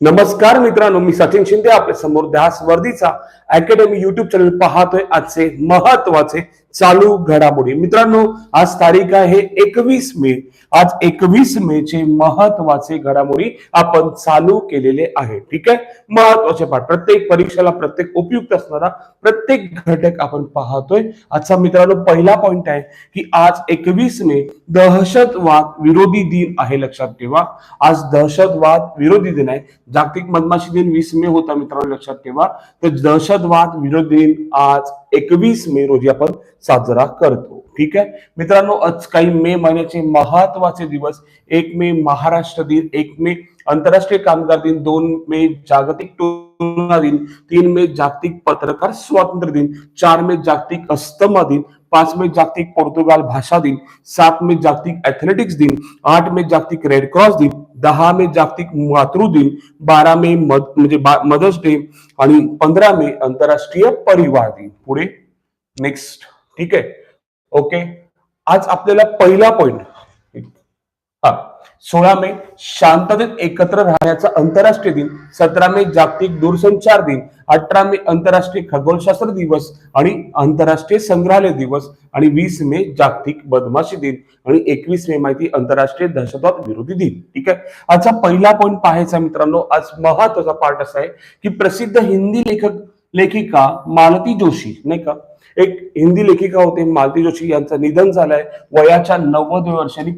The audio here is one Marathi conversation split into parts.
नमस्कार मित्रांनो मी सचिन शिंदे आपल्यासमोर ध्यास वर्दीचा अकॅडमी युट्यूब चॅनल पाहतोय. आजचे महत्त्वाचे चालू घडामोडी. मित्रांनो आज तारीख आहे एकवीस मे. आज एकवीस मे चे महत्त्वाचे घडामोडी आपण चालू केलेले आहे. ठीक आहे? महत्त्वाचे पाठ. प्रत्येक परीक्षेला प्रत्येक उपयुक्त असणारा प्रत्येक घटक आपण पाहतोय. आजचा मित्रांनो पहिला पॉइंट आहे की आज एकवीस मे दहशतवाद विरोधी दिन आहे लक्षात ठेवा. आज दहशतवाद विरोधी दिन आहे. जागतिक मधमाशी दिन वीस मे होता मित्रांनो लक्षात ठेवा. तर दहशतवाद विरोधी दिन आज एकवीस मे रोजी आपण साजरा करतो. ठीक आहे? मित्रांनो आज काही मे महिन्याचे महत्त्वाचे दिवस. एक मे महाराष्ट्र दिन एक मे आंतरराष्ट्रीय कामगार दिन दोन मे जागतिक टोना दिन तीन मे जागतिक पत्रकार स्वातंत्र्य दिन चार मे जागतिक अस्तमा दिन पाच मे जागतिक पोर्तुगाल भाषा दिन सात मे जागतिक ऍथलेटिक्स दिन आठ मे जागतिक रेड क्रॉस दिन दहा मे जागतिक मातृ दिन बारा मे मद म्हणजे मदर्स डे आणि पंधरा मे आंतरराष्ट्रीय परिवार दिन. पुढे नेक्स्ट. ठीक आहे? ओके? आज आपल्याला पहिला पॉइंट हा. सोळा मे शांततेत एकत्र राहण्याचा आंतरराष्ट्रीय दिन सतरा मे जागतिक दूरसंचार दिन अठरा मे आंतरराष्ट्रीय खगोलशास्त्र दिवस आणि आंतरराष्ट्रीय संग्रहालय दिवस आणि वीस मे जागतिक बदमाशी दिन आणि एकवीस मे माहिती आंतरराष्ट्रीय दहशतवाद विरोधी दिन. ठीक आहे? आजचा पहिला पॉईंट पाहायचा मित्रांनो. आज महत्त्वाचा पार्ट असा आहे की प्रसिद्ध हिंदी लेखक लेखिका मालती जोशी नाही का? एक हिंदी लेखिका होते मालती जोशी. यांचं निधन झालंय वयाच्या नव्वद वर्षांनी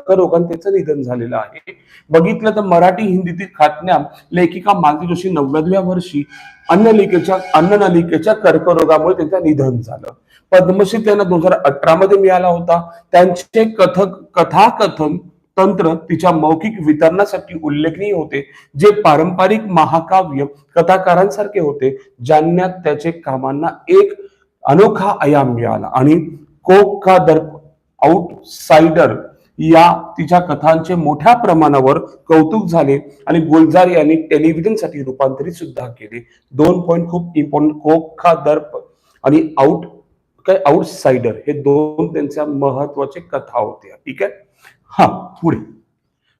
कर्करोगाने त्याचं निधन झालेलं आहे. बघितलं तर मराठी हिंदीतील खात्या लेखिका मालती जोशी नव्वदव्या वर्षी अन्नलिकेच्या अन्ननलिकेच्या कर्करोगामुळे त्यांचं निधन झालं. पद्मश्री त्यांना दोन हजार अठरा मध्ये मिळाला होता. त्यांचे कथक कथाकथन तंत्र तिच्या मौखिक वितरणासाठी उल्लेखनीय होते जे पारंपरिक महाकाव्य कथाकारांसारखे होते ज्यांना त्याचे कामांना एक अनोखा आयाम मिळाला. आणि कोक का दर आउटसाइडर या तिच्या कथांचे मोठ्या प्रमाणावर कौतुक झाले आणि गुलजार यांनी टेलिव्हिजनसाठी रूपांतरित सुद्धा केले. दोन पॉईंट खूप इम्पॉर्टंट खोखा दर्प आणि आउट काय आउटसाइडर हे दोन त्यांच्या महत्त्वाचे कथा होत्या. ठीक आहे? हा पुढे.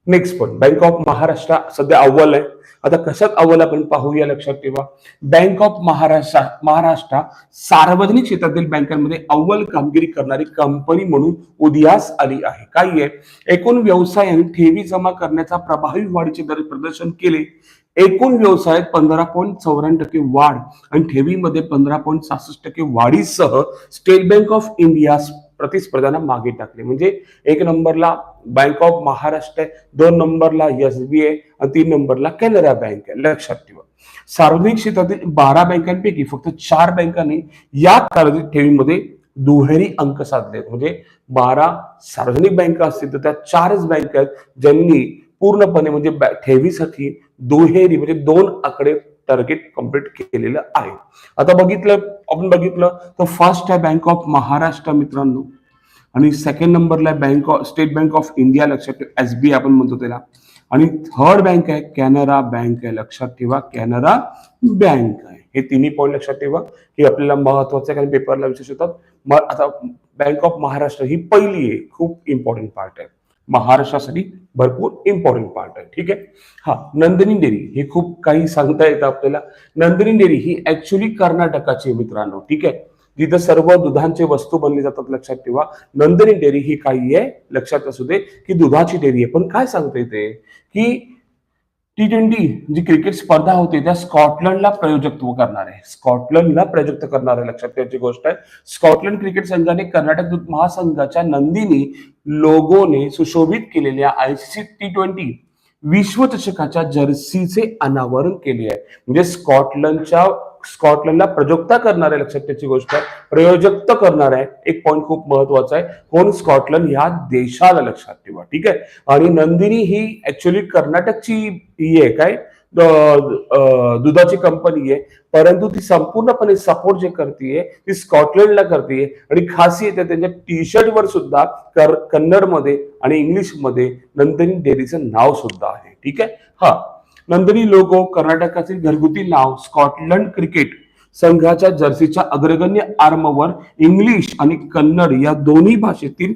Next point bank of Maharashtra सध्या अव्वल आहे. आता कशात अव्वल आपण पाहूया लक्षात ठेवा. बँक ऑफ महाराष्ट्र महाराष्ट्र सार्वजनिक क्षेत्रातील बँकांमध्ये अव्वल कामगिरी करणारी कंपनी म्हणून उदयास आली आहे. काय आहे? एकूण व्यवसायाने ठेवी जमा करण्याचा प्रभावी वाढीचे दर प्रदर्शन केले. एकूण व्यवसायात पंधरा पॉईंट चौऱ्याण्णव टक्के वाढ आणि ठेवीमध्ये पंधरा पॉईंट सहासष्ट टक्के वाढीसह स्टेट बँक ऑफ इंडिया प्रतिस्पर्ध्यांना मागे टाकले. म्हणजे एक नंबरला बँक ऑफ महाराष्ट्र आहे दोन नंबरला एसबीआय आणि तीन नंबरला कॅनरा बँक आहे. लक्षात ठेवा. सार्वजनिक क्षेत्रातील बारा बँकांपैकी फक्त चार बँकांनी या कालावधीत ठेवीमध्ये दुहेरी अंक साधले. म्हणजे बारा सार्वजनिक बँका असतील तर त्या चारच बँका आहेत ज्यांनी पूर्णपणे म्हणजे ठेवीसाठी दुहेरी म्हणजे दोन आकडे टार्गेट कंप्लीट केलेलं आहे. आता बघितलं आपण बघितलं तर फर्स्ट आहे बँक ऑफ महाराष्ट्र मित्रांनो. आणि सेकंड नंबरला bank of state bank of India लक्षात ठेवा एस बी आपण म्हणतो त्याला. आणि थर्ड बँक आहे कॅनरा बँक आहे. लक्षात ठेवा कॅनरा बँक आहे. हे तिन्ही पॉईंट लक्षात ठेवा की आपल्याला महत्त्वाचे कारण पेपरला विशेष होतात. मग आता बँक ऑफ महाराष्ट्र ही पहिली आहे खूप इम्पॉर्टंट पार्ट आहे. महाराष्ट्रासाठी भरपूर इम्पॉर्टंट पार्ट आहे. ठीक आहे? हा नंदिनी डेअरी हे खूप काही सांगता येतं आपल्याला. नंदिनी डेअरी ही ऍक्च्युली कर्नाटकाची मित्रांनो. ठीक आहे? जिथं सर्व दुधांचे वस्तू बनले जातात लक्षात ठेवा. नंदिनी डेअरी ही काही आहे लक्षात असू दे की दुधाची डेअरी आहे. पण काय सांगता येते? की टी ट्वेंटी जी क्रिकेट स्पर्धा होती त्या स्कॉटलंडला प्रयोजकत्व करणार आहे. स्कॉटलंडला प्रयोजक्त करणार आहे लक्षात ठेवायची गोष्ट आहे. स्कॉटलंड क्रिकेट संघाने कर्नाटक दूत महासंघाच्या नंदिनी लोगोने सुशोभित केलेल्या आयसीसी टी ट्वेंटी विश्वचषकाच्या जर्सीचे अनावरण केले आहे. म्हणजे स्कॉटलंडच्या स्कॉटलंडला प्रजोक्ता करणार आहे लक्षात त्याची गोष्ट प्रयोजक्त प्रयोजकता करणार आहे. एक पॉईंट खूप महत्त्वाचा आहे. कोण स्कॉटलंड? ह्या देशाला लक्षात ठेवा. ठीक आहे? आणि नंदिनी ही ऍक्च्युली कर्नाटकची ही आहे. काय दुधाची कंपनी आहे. परंतु ती संपूर्णपणे सपोर्ट जे करते ती स्कॉटलंडला करते आणि खासियत आहे त्यांच्या टी शर्टवर सुद्धा कर कन्नडमध्ये आणि इंग्लिशमध्ये नंदिनी डेअरीचं नाव सुद्धा आहे. ठीक आहे? हा. नंदिनी लोगो कर्नाटकातील घरगुती नाव स्कॉटलंड क्रिकेट संघाच्या जर्सीच्या अग्रगण्य आर्मवर इंग्लिश आणि कन्नड या दोन्ही भाषेतील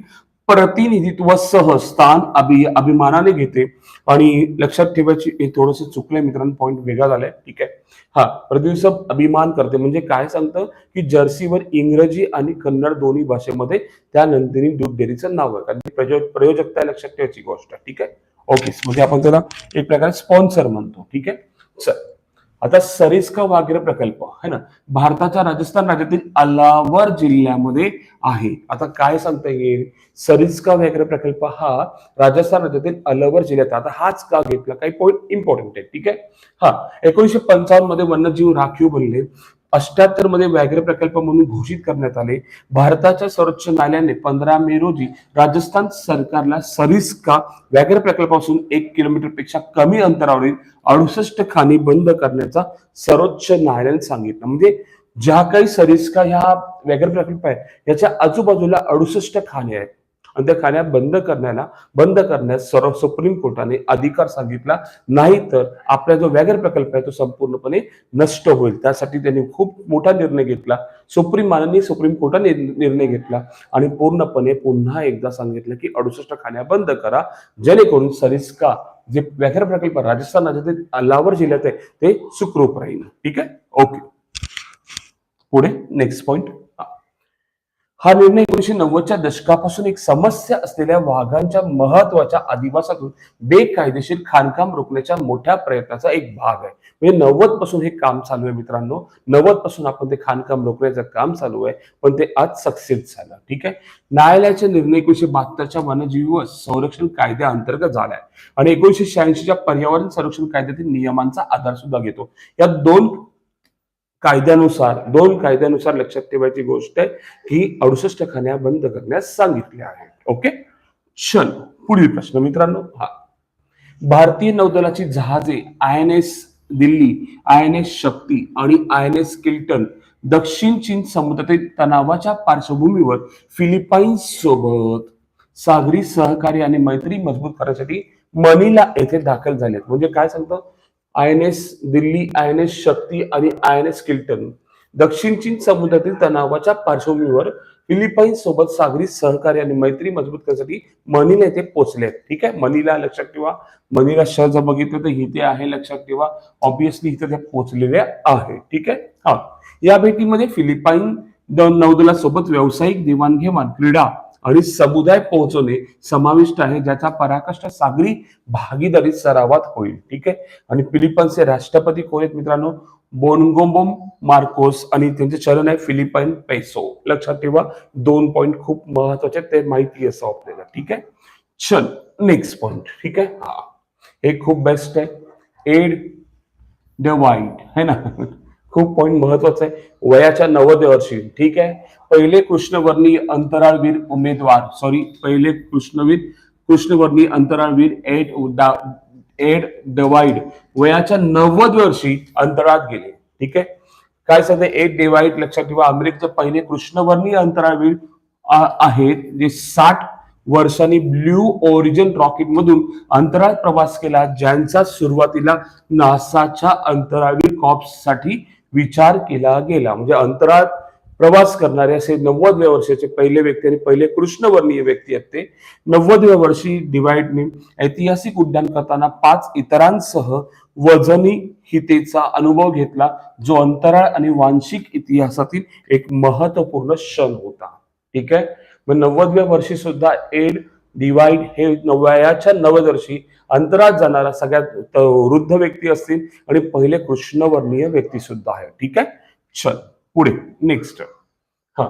प्रतिनिधित्व सह स्थान अभि अभिमानाने घेते. आणि लक्षात ठेवायची हे थोडस चुकलंय मित्रांनो पॉईंट वेगळा झालाय. ठीक आहे? हा प्रतिनिधित्व अभिमान करते. म्हणजे काय सांगतं? की जर्सीवर इंग्रजी आणि कन्नड दोन्ही भाषेमध्ये त्या नंदिनी दूध डेअरीचं नाव आहे. कारण प्रयोजकता लक्षात ठेवायची गोष्ट. आहे ठीक आहे? ओके म्हणजे आपण त्याला एक प्रकारे स्पॉन्सर म्हणतो. ठीक आहे? चल. आता सरिस्का वाघ्र प्रकल्प है ना? भारताच्या राजस्थान राज्यातील अलावर जिल्ह्यामध्ये आहे. आता काय सांगता येईल? सरिस्का व्याघ्र प्रकल्प हा राजस्थान राज्यातील अलावर जिल्ह्यात आता हाच का घेतला? काही पॉईंट इम्पॉर्टंट आहे ठीक आहे? हा एकोणीशे पंचावन्नमध्ये वन्यजीव राखीव बनले. अष्ट्याहत्तरमध्ये व्याघ्र प्रकल्प म्हणून घोषित करण्यात आले. भारताच्या सर्वोच्च न्यायालयाने पंधरा मे रोजी राजस्थान सरकारला सरिस्का व्याघ्र प्रकल्पापासून एक किलोमीटरपेक्षा कमी अंतरावरील अडुसष्ट खाणी बंद करण्याचा सर्वोच्च न्यायालयाने सांगितलं. म्हणजे ज्या काही सरिस्का ह्या व्याघ्र प्रकल्प आहे याच्या आजूबाजूला अडुसष्ट खाणी आहेत. आणि त्या खाण्या बंद करण्याला बंद करण्यास सर्व सुप्रीम कोर्टाने अधिकार सांगितला. नाही तर आपला जो व्याघ्र प्रकल्प आहे तो संपूर्णपणे नष्ट होईल. त्यासाठी त्यांनी खूप मोठा निर्णय घेतला. सुप्रीम माननीय सुप्रीम कोर्टाने निर्णय घेतला. आणि पूर्णपणे पुन्हा एकदा सांगितलं की अडुसष्ट खाण्या बंद करा. जेणेकरून सरिस्का जे व्याघ्र प्रकल्प राजस्थान राज्यात अलावर जिल्ह्यात आहे ते सुखरूप राहील. ठीक आहे? ओके. पुढे नेक्स्ट पॉइंट हा निर्णय एकोणीशे नव्वदच्या दशकापासून एक समस्या असलेल्या वाघांच्या महत्त्वाच्या अधिवासातून बेकायदेशीर खाणकाम रोखण्याच्या मोठ्या प्रयत्नाचा एक भाग आहे. म्हणजे नव्वदपासून हे काम चालू आहे मित्रांनो. नव्वदपासून आपण ते खाणकाम रोखण्याचं काम चालू आहे. पण ते आज सक्सेस झालं. ठीक आहे? न्यायालयाचे निर्णय एकोणीशे बहात्तरच्या वनजीव संरक्षण कायद्या अंतर्गत झालाय. आणि एकोणीशे शहाऐंशीच्या पर्यावरण संरक्षण कायद्यातील नियमांचा आधार सुद्धा घेतो. या दोन कायद्यानुसार दोन कायद्यानुसार लक्षात ठेवायची गोष्ट आहे की अडुसष्ट खाण्या बंद करण्यास सांगितल्या आहे. ओके चल पुढील प्रश्न मित्रांनो. हा. भारतीय नौदलाची जहाजे I N S Delhi I N S Shakti आणि आय एन एस किल्टन दक्षिण चीन समुद्रातील तणावाच्या पार्श्वभूमीवर फिलिपाईन्स सोबत सागरी सहकार्य आणि मैत्री मजबूत करण्यासाठी मनीला येथे दाखल झालेत. म्हणजे काय सांगतो? I N S Delhi I N S Shakti आणि आय एन एस किल्टन. दक्षिण चीन समुद्रातील तणावाच्या पार्श्वभूमीवर फिलिपाईन्स सोबत सागरी सहकार्य आणि मैत्री मजबूत करण्यासाठी मनीला येथे पोहोचले ठीक आहे? मनीला लक्षात ठेवा. मनीला शहर जर बघितलं तर इथे आहे लक्षात ठेवा. ऑब्विसली इथे ते पोहोचलेले आहे. ठीक आहे? हा. या भेटीमध्ये फिलिपाईन नौदलासोबत व्यावसायिक देवाणघेवाण क्रीडा आणि समुदाय पोहोचवणे समाविष्ट आहे ज्याचा पराकाष्ठा सागरी भागीदारी सरावात होईल. ठीक आहे? आणि फिलिपाईन्सचे राष्ट्रपती कोण आहेत मित्रांनो? बोनगोबोम मार्कोस आणि त्यांचे चलन आहे फिलिपाईन पेसो. लक्षात ठेवा दोन पॉइंट खूप महत्त्वाचे आहेत, ते माहिती असं आपल्याला. ठीक आहे? चल नेक्स्ट पॉइंट ठीक आहे? हा. हे खूप बेस्ट आहे. एड द वाईट है ना? खूप पॉईंट महत्त्वाचा आहे. वयाच्या नव्वद वर्षी ठीक आहे? पहिले कृष्णवर्णीय अंतराळवीर उमेदवार सॉरी पहिले कृष्णवीर कृष्णवर्णीय अंतराळवीर एड एड डवाईड वयाच्या नव्वद वर्षी अंतराळात गेले ठीक आहे? काय सांगते? एड डेवाइड लक्षात ठेवा. अमेरिकेचे पहिले कृष्णवर्णीय अंतराळवीर आहेत जे साठ वर्षांनी ब्ल्यू ओरिजिन रॉकेट मधून अंतराळ प्रवास केला ज्यांचा सुरुवातीला नासाच्या अंतराळवीर कॉप्ससाठी विचार केला गेला. म्हणजे अंतराळात प्रवास करणारे असे नव्वदव्या वर्षाचे पहिले व्यक्ती आणि पहिले कृष्णवर्णीय व्यक्ती आहेत ते. नव्वदव्या वर्षी डिवाइडने ऐतिहासिक उड्डाण करताना पाच इतरांसह वजनी हितेचा अनुभव घेतला जो अंतराळ आणि वांशिक इतिहासातील एक महत्त्वपूर्ण क्षण होता. ठीक आहे? मग नव्वदव्या वर्षी सुद्धा एड डिवाइड हे वयाच्या नवदर्शी अंतरात जाणारा सगळ्यात वृद्ध व्यक्ती असतील आणि पहिले कृष्णवर्णीय व्यक्ती सुद्धा आहे. ठीक आहे? चल पुढे नेक्स्ट हा.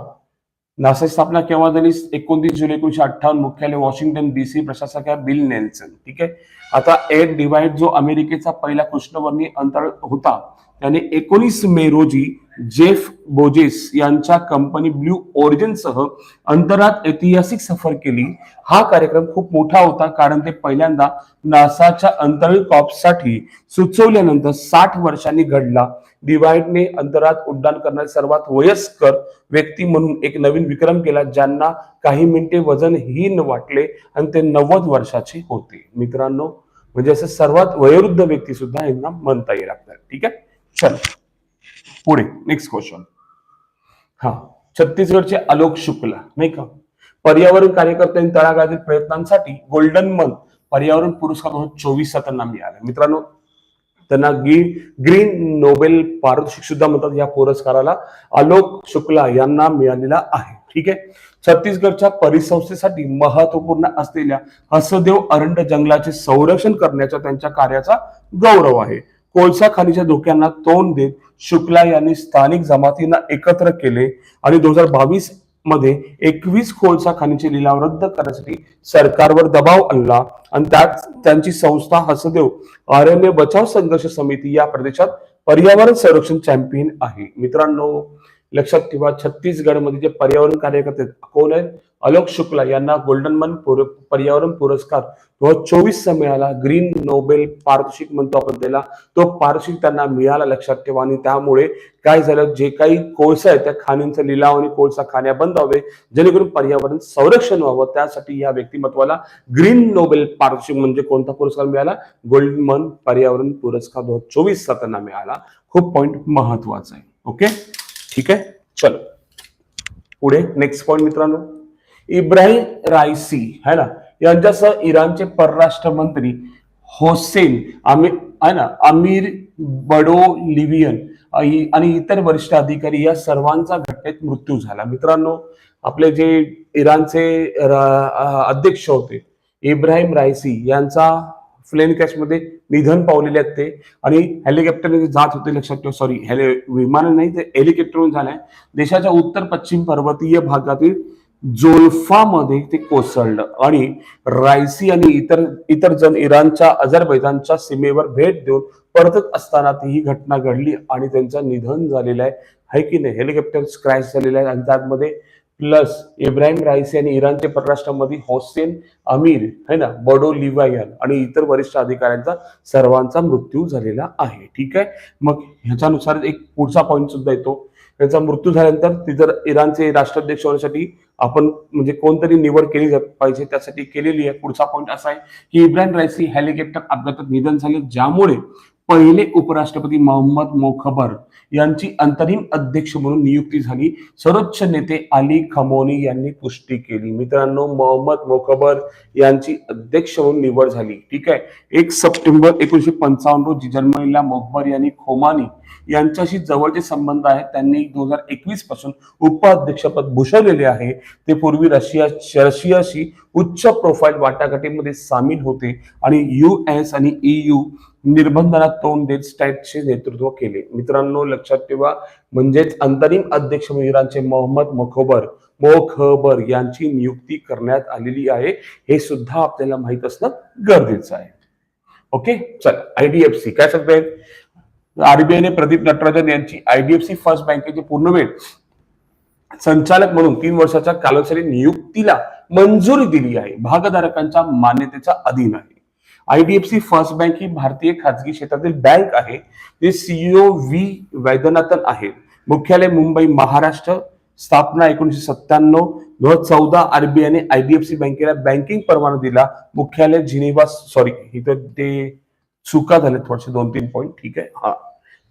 नासाची स्थापना केव्हा झाली? एकोणतीस जुलै एकोणीशे अठ्ठावन्न मुख्यालय वॉशिंग्टन डीसी प्रशासक आहे बिल नेल्सन. ठीक आहे? आता एड डिवाइड जो अमेरिकेचा पहिला कृष्णवर्णीय अंतराळ होता त्याने एकोणीस मे रोजी जेफ बोजेस यांच्या कंपनी ब्ल्यू ओरिजिनसह अंतरात ऐतिहासिक सफर केली. हा कार्यक्रम खूप मोठा होता कारण ते पहिल्यांदा नासाच्या अंतराळ कॉप्ससाठी सुचवल्यानंतर साठ वर्षांनी घडला. डिवाइडने अंतरात उड्डाण करणारे सर्वात वयस्कर व्यक्ती म्हणून एक नवीन विक्रम केला ज्यांना काही मिनिटे वजनहीन वाटले आणि ते नव्वद वर्षाचे होते. मित्रांनो म्हणजे असं सर्वात वयोवृद्ध व्यक्ती सुद्धा यांना म्हणता येईल आपल्याला. ठीक आहे? चल. पुढे नेक्स्ट क्वेश्चन हा छत्तीसगडचे आलोक शुक्ला नाही का? पर्यावरण कार्यकर्त्यांनी तळागाळातील प्रयत्नांसाठी गोल्डन मंथ पर्यावरण पुरस्कार दोन हजार चोवीसचा त्यांना मिळाला. मित्रांनो त्यांना ग्रीन नोबेल पारितोषिक सुद्धा म्हणतात या पुरस्काराला. आलोक शुक्ला यांना मिळालेला आहे. ठीक आहे? छत्तीसगडच्या परिसंस्थेसाठी महत्त्वपूर्ण असलेल्या हसदेव अरंड जंगलाचे संरक्षण करण्याच्या त्यांच्या कार्याचा गौरव आहे. कोळसा खाणीच्या धोक्यांना तोंड देत शुक्ला यांनी स्थानिक जमातींना एकत्र केले आणि दोन हजार बावीसमध्ये एकवीस कोळसा खाणीचे लिलाव रद्द करण्यासाठी सरकारवर दबाव आणला. आणि त्यात त्यांची संस्था हसदेव अरण्य बचाव संघर्ष समिती या प्रदेशात पर्यावरण संरक्षण चॅम्पियन आहे. मित्रांनो लक्षात ठेवा छत्तीसगडमध्ये जे पर्यावरण कार्यकर्ते आहेत, कोण आहेत? अलोक शुक्ला यांना गोल्डन मन पर्यावरण पुरस्कार. दोन हजार चोवीसचा मिळाला. ग्रीन नोबेल पारितोषिक म्हणतो आपण त्याला. तो पारितोषिक त्यांना मिळाला लक्षात ठेवा. आणि त्यामुळे काय झालं? जे काही कोळसा आहे त्या खाणींचा लिलाव आणि कोळसा खाण्या बंद व्हावे. जेणेकरून पर्यावरण संरक्षण व्हावं. त्यासाठी या व्यक्तिमत्वाला ग्रीन नोबेल पारितोषिक म्हणजे कोणता पुरस्कार मिळाला? गोल्डन मन पर्यावरण पुरस्कार. दोन हजार चोवीसचा त्यांना मिळाला. खूप पॉइंट महत्त्वाचा आहे. ओके ठीक आहे? चलो. पुढे नेक्स्ट पॉइंट मित्रांनो. इब्राहिम रायसी है ना? यांच्यासह इराणचे परराष्ट्र मंत्री होसेन आमिर आहे ना? अमीर बडो लिवियन आणि इतर वरिष्ठ अधिकारी या सर्वांचा घटनेत मृत्यू झाला. मित्रांनो आपले जे इराणचे अध्यक्ष होते इब्राहिम रायसी यांचा प्लेन क्रॅशमध्ये निधन पावलेले आहेत ते. आणि हेलिकॉप्टरने जात होते लक्षात ठेवा सॉरी हेले विमान नाही ते हेलिकॉप्टरहून झालंय. देशाच्या उत्तर पश्चिम पर्वतीय भागातील जोल्फामध्ये ते कोसळलं. आणि रायसी आणि इतर इतर जण इराणच्या अझरबैजानच्या सीमेवर भेट देऊन परतत असताना ती ही घटना घडली आणि त्यांचं निधन झालेलं आहे. है की नाही? हेलिकॉप्टर क्रॅश झालेलं आहे. आणि त्यामध्ये प्लस इब्राहिम रायसी आणि इराणचे परराष्ट्र मंत्री होसेन अमीर है ना? बडो लिवायन आणि इतर वरिष्ठ अधिकाऱ्यांचा सर्वांचा मृत्यू झालेला आहे. ठीक आहे? मग ह्याच्यानुसार एक पुढचा पॉईंट सुद्धा येतो. त्यांचा मृत्यू झाल्यानंतर ती जर इराणचे राष्ट्राध्यक्ष होण्यासाठी आपण म्हणजे कोणतरी निवड केली जात पाहिजे त्यासाठी केलेली आहे. पुढचा पॉईंट असा आहे की इब्राहिम रायसी हेलिकॉप्टर अपघातात निधन झाले ज्यामुळे पहिले उपराष्ट्रपती मोहम्मद मोखबर यांची अंतरिम अध्यक्ष म्हणून नियुक्ती झाली. सर्वोच्च नेते अली खमोनी यांनी पुष्टी केली. मित्रांनो मोहम्मद मोखबर यांची अध्यक्ष म्हणून निवड झाली. ठीक आहे? एक सप्टेंबर एकोणीशे पंचावन्न रोजी जन्मलेल्या मोखबर यांनी खोमानी यांच्याशी जवळचे संबंध आहेत. त्यांनी दोन हजार एकवीसपासून उपाध्यक्षपद भूषवलेले आहे. ते पूर्वी रशिया रशियाशी उच्च प्रोफाईल वाटाघाटीमध्ये सामील होते आणि युएस आणि ईयू निर्बंधाला तोंड देत स्टॅटचे नेतृत्व केले. मित्रांनो लक्षात ठेवा म्हणजेच अंतरिम अध्यक्ष म्हणून इराणचे मोहम्मद मखोबर मोखबर यांची नियुक्ती करण्यात आलेली आहे. हे सुद्धा आपल्याला माहीत असणं गरजेचं आहे. ओके? चल आयडीएफसी काय सांगताय आरबीआयने प्रदीप नटराजन यांची आयडीएफसी फर्स्ट बँकेचे पूर्णवेळ संचालक म्हणून तीन वर्षाच्या कालावधी नियुक्तीला मंजुरी दिली आहे. भागधारकांच्या मान्यतेच्या अधीन आहे. आयडीएफसी फर्स्ट बँक ही भारतीय खाजगी क्षेत्रातील बँक आहे. जे सीईओ व्ही वैद्यनाथन आहे. मुख्यालय मुंबई महाराष्ट्र स्थापना एकोणीशे सत्त्याण्णव दोन हजार चौदा आरबीआयने आयडीएफसी बँकेला बँकिंग परवाना दिला. मुख्यालय जिनेवा सॉरी इथं ते चुका झाल्या थोडेसे दोन तीन पॉईंट ठीक आहे? हा.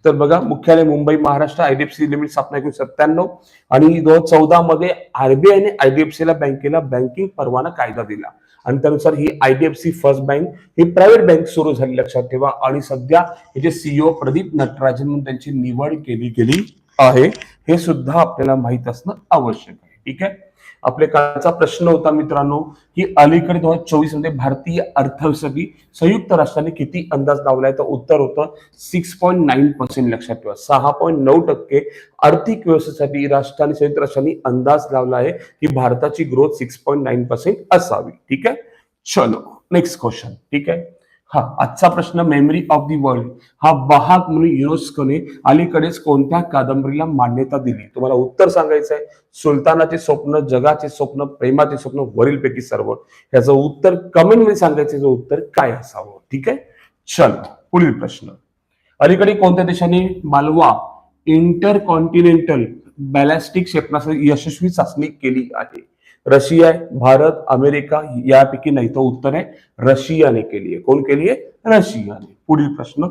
तर बघा मुख्यालय मुंबई महाराष्ट्र आयडीएफसी लिमिट स्थापना एकोणीशे सत्त्याण्णव आणि दोन हजार चौदा मध्ये आरबीआयने आयडीएफसीला बँकेला बँकिंग परवाना कायदा दिला. आणि त्यानुसार ही आयडीएफसी फर्स्ट बँक ही प्रायव्हेट बँक सुरू झाली. लक्षात ठेवा. आणि सध्या याचे सीईओ प्रदीप नटराजन म्हणून त्यांची निवड केली गेली आहे हे सुद्धा आपल्याला माहीत असणं आवश्यक आहे. ठीक आहे? आपल्या कालचा प्रश्न होता मित्रांनो की अलीकडे दोन हजार चोवीसमध्ये भारतीय अर्थव्यवस्थेची संयुक्त राष्ट्राने किती अंदाज लावलाय? तर उत्तर होतं सिक्स पॉईंट नाईन पर्सेंट लक्षात ठेवा. सहा पॉईंट नऊ टक्के आर्थिक व्यवस्थेसाठी राष्ट्राने संयुक्त राष्ट्रांनी अंदाज लावला आहे की भारताची growth six point nine percent असावी. ठीक आहे? चलो नेक्स्ट क्वेश्चन ठीक आहे? हा आजचा प्रश्न मेमरी ऑफ दी वर्ल्ड हा वाहक म्हणून युनेस्कोने अलीकडेच कोणत्या कादंबरीला मान्यता दिली? तुम्हाला उत्तर सांगायचं आहे सुलतानाचे स्वप्न जगाचे स्वप्न प्रेमाचे स्वप्न वरीलपैकी सर्व. याचं उत्तर कमेंटमध्ये सांगायचं याचं उत्तर काय असावं? ठीक आहे? चल पुढील प्रश्न. अलीकडे कोणत्या देशाने मालवा इंटर कॉन्टिनेंटल बॅलॅस्टिक क्षेपणास यशस्वी चाचणी केली आहे? रशिया आहे भारत अमेरिका यापैकी नाही तर उत्तर आहे रशियाने केली आहे. कोण केली आहे? रशियाने. पुढील प्रश्न.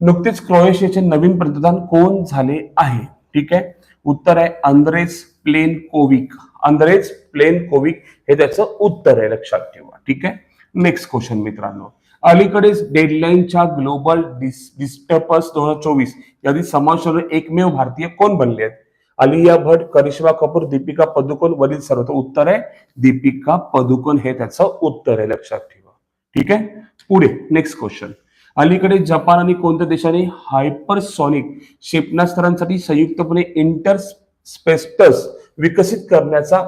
नुकतेच क्रोएशियाचे नवीन पंतप्रधान कोण झाले आहे? ठीक आहे? उत्तर आहे अंद्रेस प्लेन कोविक अंद्रेज प्लेन कोविक हे त्याचं उत्तर आहे. लक्षात ठेवा. ठीक आहे? नेक्स्ट क्वेश्चन मित्रांनो. अलीकडेच डेडलाईनच्या ग्लोबल डिस्टर्बन्स दोन हजार चोवीस यादी समावेश एकमेव भारतीय कोण बनले आहेत? आलिया भट करिश्मा कपूर दीपिका पदुकोण वरील सर्व उत्तर आहे. दीपिका पदुकोण हे त्याचं उत्तर आहे. लक्षात ठेवा. ठीक आहे? पुढे नेक्स्ट क्वेश्चन अलीकडे जपान आणि कोणत्या देशाने हायपरसॉनिक क्षेपणास्त्रांसाठी संयुक्तपणे इंटर स्पेस्टस विकसित करण्याचा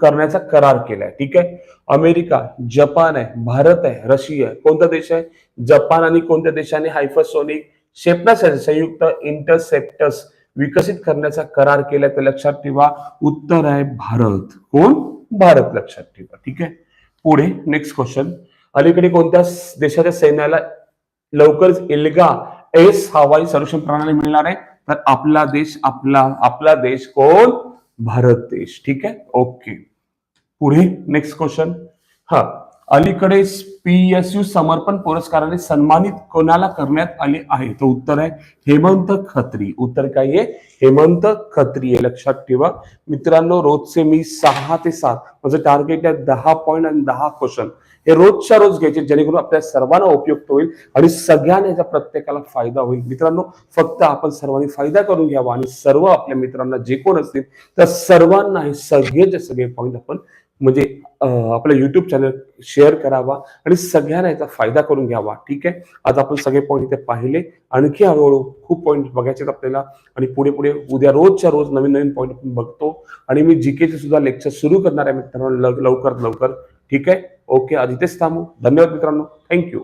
करण्याचा करार केलाय. ठीक आहे? अमेरिका जपान आहे भारत आहे रशिया आहे. कोणता देश आहे? जपान आणि कोणत्या देशाने हायपरसॉनिक क्षेपणास्त्र संयुक्त इंटरसेप्टस विकसित करण्याचा करार केलाय तर लक्षात ठेवा उत्तर आहे भारत. कोण? भारत लक्षात ठेवा. ठीक आहे? पुढे नेक्स्ट क्वेश्चन अलीकडे कोणत्या देशाच्या सैन्याला लवकरच इल्गा एस हवाई संरक्षण प्रणाली मिळणार आहे? तर आपला देश आपला आपला देश कोण? भारत देश. ठीक आहे? ओके. पुढे नेक्स्ट क्वेश्चन हा. अलीकडे पीएसयू समर्पण पुरस्काराने सन्मानित कोणाला करण्यात आले आहे? तर उत्तर आहे हेमंत खत्री. उत्तर काय आहे? हेमंत खत्री आहे. लक्षात ठेवा. मित्रांनो रोजचे मी सहा ते सात माझं टार्गेट आहे दहा पॉईंट आणि दहा क्वेश्चन हे रोजच्या रोज घ्यायचे जेणेकरून आपल्या सर्वांना उपयुक्त होईल आणि सगळ्यांना याचा प्रत्येकाला फायदा होईल. मित्रांनो फक्त आपण सर्वांनी फायदा करून घ्यावा आणि सर्व आपल्या मित्रांना जे कोण असतील त्या सर्वांना हे सगळेचे सगळे पॉईंट आपण म्हणजे आपला आपल्या युट्यूब चॅनल शेअर करावा आणि सगळ्यांना याचा फायदा करून घ्यावा. ठीक आहे? आज आपण सगळे पॉईंट इथे पाहिले. आणखी हळूहळू खूप पॉईंट बघायचे आहेत आपल्याला. आणि पुढे पुढे उद्या रोजच्या रोज नवीन नवीन पॉईंट आपण बघतो. आणि मी जीकेचे सुद्धा लेक्चर सुरू करणार आहे मित्रांनो लवकर लवकरात लवकर. ठीक आहे? ओके आज इथेच थांबू. धन्यवाद मित्रांनो. थँक्यू